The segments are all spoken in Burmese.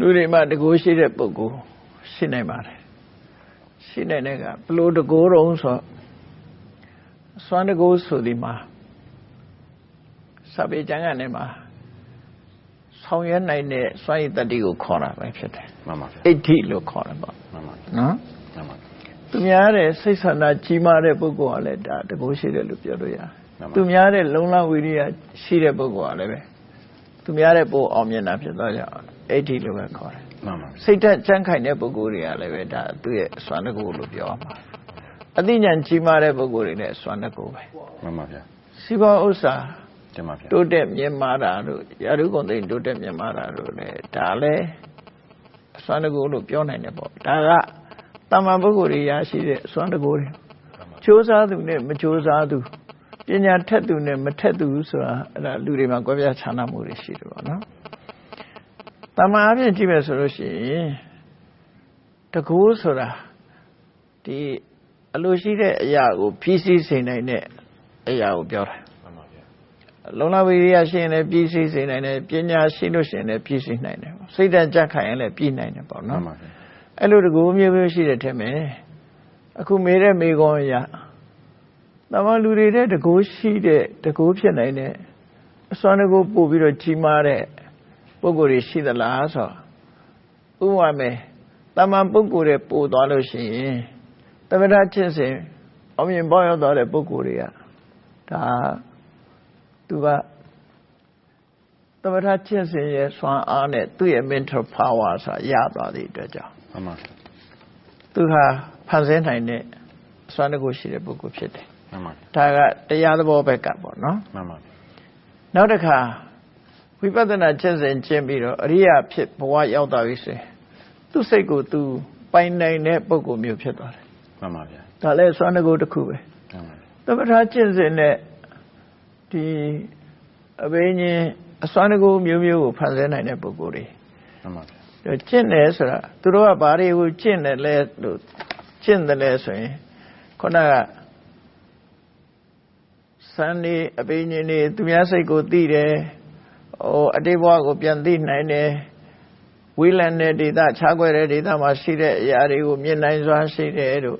လူတွေမှာတကိုးရှိတဲ့ပုဂ္ဂိုလ်ရှိနိုင်ပါတယ်ရှိနိုင်တဲ့ကဘလို့တကိုးတုံးဆိုစွမ်းတကိုးဆိုဒီမှာစာပေကျမ်းကနေမှာဆောင်ရွက်နိုင်တဲ့စွမ်းရည်တတ္တိကိုခေါ်တာပဲဖြစ်တယ်မှန်ပါဗျာအဋ္ဌိလို့ခေါ်တယ်ပေါ့မှန်ပါနော်မှန်ပါသူများတဲ့စိတ်ဆန္ဒကြီးမားတဲ့ပုဂ္ဂိုလ်ကလည်းဒါတကိုးရှိတယ်လို့ပြောလို့ရတယ်မှန်ပါသူများတဲ့လုံလဝိရိယရှိတဲ့ပုဂ္ဂိုလ်ကလည်းပဲ သူများတဲ့ပို့အောင်မြင်တာဖြစ်သွားကြအောင်အဋ္ဌိလို့ပဲခေါ်တယ် မှန်ပါ စိတ်ဓာတ်ကြမ်းခိုင်တဲ့ပုဂ္ဂိုလ်တွေကလည်းပဲဒါသူ့ရဲ့စွမ်းတကူလို့ပြောရမှာအသိဉာဏ်ကြီးမားတဲ့ပုဂ္ဂိုလ်တွေလည်းစွမ်းတကူပဲ မှန်ပါဗျာ စီးပွားဥစ္စာ တင်ပါဗျာ တိုးတက်မြင့်မားတာတို့ရာထူးကုန်သိမ်းတိုးတက်မြင့်မားတာတို့လည်းဒါလည်းစွမ်းတကူလို့ပြောနိုင်တယ်ပေါ့ဒါကတမန်ပုဂ္ဂိုလ်တွေရရှိတဲ့စွမ်းတကူတွေစ조사သူနဲ့မစ조사သူ ပညာထက်သူနဲ့မထက်သူဆိုတာအဲ့ဒါလူတွေမှာကွဲပြားခြားနားမှုတွေရှိတယ်ပေါ့နော်တမန်အပြင်ကြည့်မယ်ဆိုလို့ရှိရင်တကူဆိုတာဒီအလိုရှိတဲ့အရာကိုဖြည့်ဆည်းစေနိုင်တဲ့အရာကိုပြောတာမှန်ပါဗျာလုံလဝိရိယရှိရင်လည်းပြည့်စည်စေနိုင်တယ်ပညာရှိလို့ရှိရင်လည်းပြည့်စည်နိုင်တယ်စိတ်ဓာတ်ကြက်ခိုင်ရင်လည်းပြည့်နိုင်တယ်ပေါ့မှန်နော်ပါဗျာအဲ့လိုတကူမျိုးမျိုးရှိတဲ့ထက်မယ်အခုမေးတဲ့မေကွန်အရာ တမန်လူတွေတဲ့တကူရှိတဲ့တကူဖြစ်နိုင်တဲ့အစွမ်းတကူပို့ပြီးတော့ကြီးမားတဲ့ပုံကိုယ်တွေရှိသလားဆိုတော့ဥပမာမယ်တမန်ပုံကိုယ်တွေပို့သွားလို့ရှိရင်သမထချင်းစဉ်အောင်မြင်ပေါရောက်သွားတဲ့ပုံကိုယ်တွေကဒါသူကသမထကျင့်စဉ်ရဲ့စွမ်းအားနဲ့သူ့ရဲ့ mental power ဆိုတာရသွားတဲ့အတွက်ကြောင့်မှန်ပါဗျာသူဟာဖန်ဆင်းနိုင်တဲ့အစွမ်းတကူရှိတဲ့ပုဂ္ဂိုလ်ဖြစ်တယ် မှန်ပါဗျာ။ဒါကတရားသဘောဘက်ကပေါ့နော်မှန်ပါဗျာ။နောက်တစ်ခါဝိပဿနာကျင့်စဉ်ကျင့်ပြီးတော့အရိယာဖြစ်ဘဝရောက်သွားပြီဆိုရင်သူ့စိတ်ကိုသူပိုင်နိုင်တဲ့ပုဂ္ဂိုလ်မျိုးဖြစ်သွားတယ်မှန်ပါဗျာ။ဒါလည်းစွမ်းတကူတစ်ခုပဲမှန်ပါဗျာ။သမထကျင့်စဉ်နဲ့ဒီအဘိညာဉ်အစွမ်းတကူမျိုးမျိုးကိုဖန်ဆင်းနိုင်တဲ့ပုဂ္ဂိုလ်တွေမှန်ပါဗျာတော့ကျင့်တယ်ဆိုတာသူတို့ကဘာတွေကိုကျင့်တယ်လဲလို့ကျင့်တယ်လဲဆိုရင်ခုနက စံနေအပိညင်နေသူများစိတ်ကိုသိတယ်ဟိုအတိတ်ဘဝကိုပြန်သိနိုင်တယ်ဝိလန်တဲ့ဒေသခြားခွဲတဲ့ဒေသမှာရှိတဲ့အရာတွေကိုမြင်နိုင်စွာရှိတယ်တို့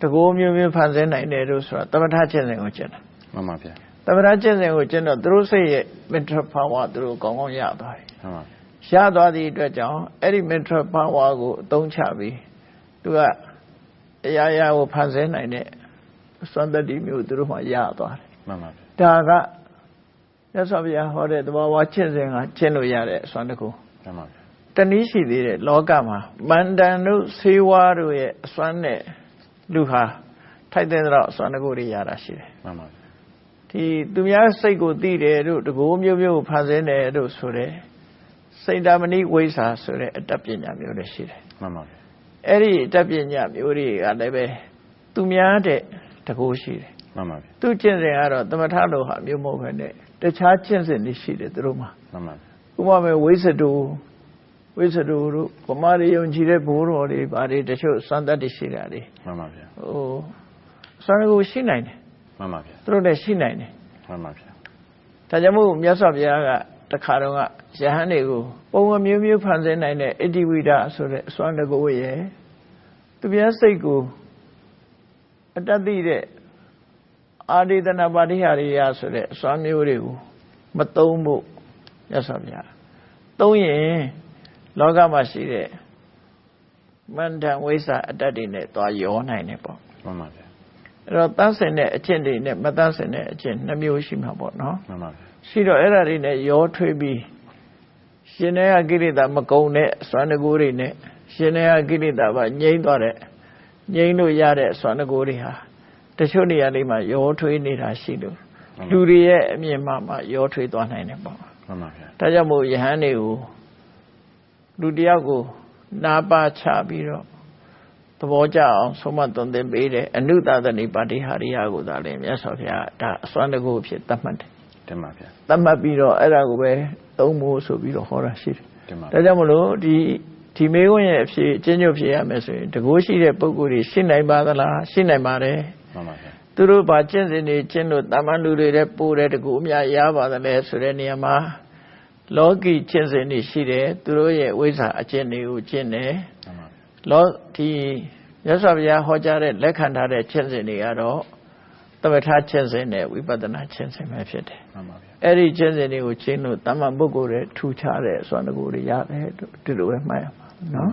တကိုးမျိုးမျိုးဖန်ဆင်းနိုင်တယ်တို့ဆိုတာတမထကျင့်စဉ်ကိုကျင့်တာမှန်ပါဗျာတမထကျင့်စဉ်ကိုကျင့်တော့သူတို့စိတ်ရဲ့ mental power သူတို့ကောင်းကောင်းရသွားတယ်မှန်ပါဗျာရသွားသည့်အတွက်ကြောင့်အဲ့ဒီ mental power ကိုအသုံးချပြီးသူကအရာရာကိုဖန်ဆင်းနိုင်တဲ့စွမ်းတတ္တိမျိုးသူတို့မှရသွားတယ် မှန်ပါဗျာ။ဒါကရသော်ဗျာဟောတဲ့သဘာဝကျင့်စဉ်ကကျင့်လို့ရတဲ့အစွမ်းတစ်ခုမှန်ပါဗျာတနည်းရှိသေးတဲ့လောကမှာမန္တန်တို့ဆေးဝါးတို့ရဲ့အစွမ်းနဲ့လူဟာထိုက်တဲ့တော့အစွမ်းတစ်ခုတွေရတာရှိတယ်မှန်ပါဗျာ။ဒီသူများစိတ်ကိုသိတယ်တို့တကိုးမျိုးမျိုးကိုဖန်ဆင်းတယ်တို့ဆိုတဲ့စိတ်ဓာမဏိဝိဇ္ဇာဆိုတဲ့အတတ်ပညာမျိုးတွေရှိတယ်မှန်ပါဗျာအဲ့ဒီအတတ်ပညာမျိုးတွေကလည်းပဲသူများတဲ့တကူရှိတယ် မှန်ပါဗျာသူကျင့်စဉ်ကတော့သမထလိုဟာမျိုးမဟုတ်ဘဲနဲ့တခြားကျင့်စဉ်တွေရှိတယ်သူတို့မှာမှန်ပါဗျာဥပမာဝိသတုဝိသတုတို့ဗမာတွေယုံကြည်တဲ့ဘိုးတော်တွေဗာတွေတချို့စံတတ်တွေရှိတာတွေမှန်ပါဗျာဟိုစံကိုရှိနိုင်တယ်မှန်ပါဗျာသူတို့လည်းရှိနိုင်တယ်မှန်ပါဗျာဒါကြောင့်မို့မြတ်စွာဘုရားကတခါတော့ကယဟန်တွေကိုပုံဝမျိုးမျိုးဖန်ဆင်းနိုင်တဲ့ဣတိဝိဒဆိုတဲ့အစွမ်းတကူရဲ့သူများစိတ်ကိုအတ္တသိတဲ့ အာရိဒနာပါတိဟာရိယဆိုတဲ့အစွမ်းမျိုးတွေကိုမသုံးဖို့မြတ်စွာဘုရားသုံးရင်လောကမှာရှိတဲ့မန္တန်ဝိသအတ္တတွေနဲ့သွားရောနိုင်တယ်ပေါ့မှန်ပါဗျာအဲ့တော့တန်းစင်တဲ့အကျင့်တွေနဲ့မတန်းစင်တဲ့အကျင့်နှမျိုးရှိမှာပေါ့နော်မှန်ပါဗျာရှိတော့အဲ့ဒါတွေနဲ့ရောထွေးပြီးရှင်တဲ့ကိရိတာမကုံတဲ့စွမ်းတကူတွေနဲ့ရှင်တဲ့ကိရိတာပါငြိမ့်သွားတဲ့ငြိမ့်လို့ရတဲ့စွမ်းတကူတွေဟာ တချို့နေရာလေးမှာရောထွေးနေတာရှိလို့လူတွေရဲ့အမြင်မှမှရောထွေးသွားနိုင်တယ်ပေါ့မှန်ပါဗျာဒါကြောင့်မို့ယဟန်တွေကိုလူတယောက်ကိုနာပါချပြီးတော့သဘောကျအောင်ဆုံးမသွန်သင်ပေးတယ်အနုတသနိပါတိဟာရိယကိုသာလေမြတ်စွာဘုရားဒါအစွမ်းတကူအဖြစ်သတ်မှတ်တယ်တင်ပါဗျာသတ်မှတ်ပြီးတော့အဲ့ဒါကိုပဲသုံးဖို့ဆိုပြီးတော့ဟောတာရှိတယ်တင်ပါ။ဒါကြောင့်မလို့ဒီဒီမေခွန်းရဲ့အဖြစ်အချင်းချုပ်ဖြစ်ရမယ်ဆိုရင်တကိုးရှိတဲ့ပုံကိုယ်တွေရှင်းနိုင်ပါသလားရှင်းနိုင်ပါတယ် မှန်ပါဗျာ။သူတို့ဘာကျင့်စဉ်တွေကျင့်လို့တာမန်လူတွေတဲ့ပို့တဲ့တကူအများရပါသလဲဆိုတဲ့နေရာမှာလောကီကျင့်စဉ်တွေရှိတယ်သူတို့ရဲ့ဝိဇ္ဇာအကျင့်တွေကိုကျင့်တယ်မှန်ပါဗျာလောဒီမြတ်စွာဘုရားဟောကြားတဲ့လက်ခံထားတဲ့ကျင့်စဉ်တွေကတော့သမထကျင့်စဉ်နဲ့ဝိပဿနာကျင့်စဉ်ပဲဖြစ်တယ်မှန်ပါဗျာအဲ့ဒီကျင့်စဉ်တွေကိုကျင့်လို့တမ္မာပုဂ္ဂိုလ်ရဲ့ထူခြားတဲ့စွမ်းတကူတွေရတယ်ဒီလိုပဲမှတ်ရမှာနော်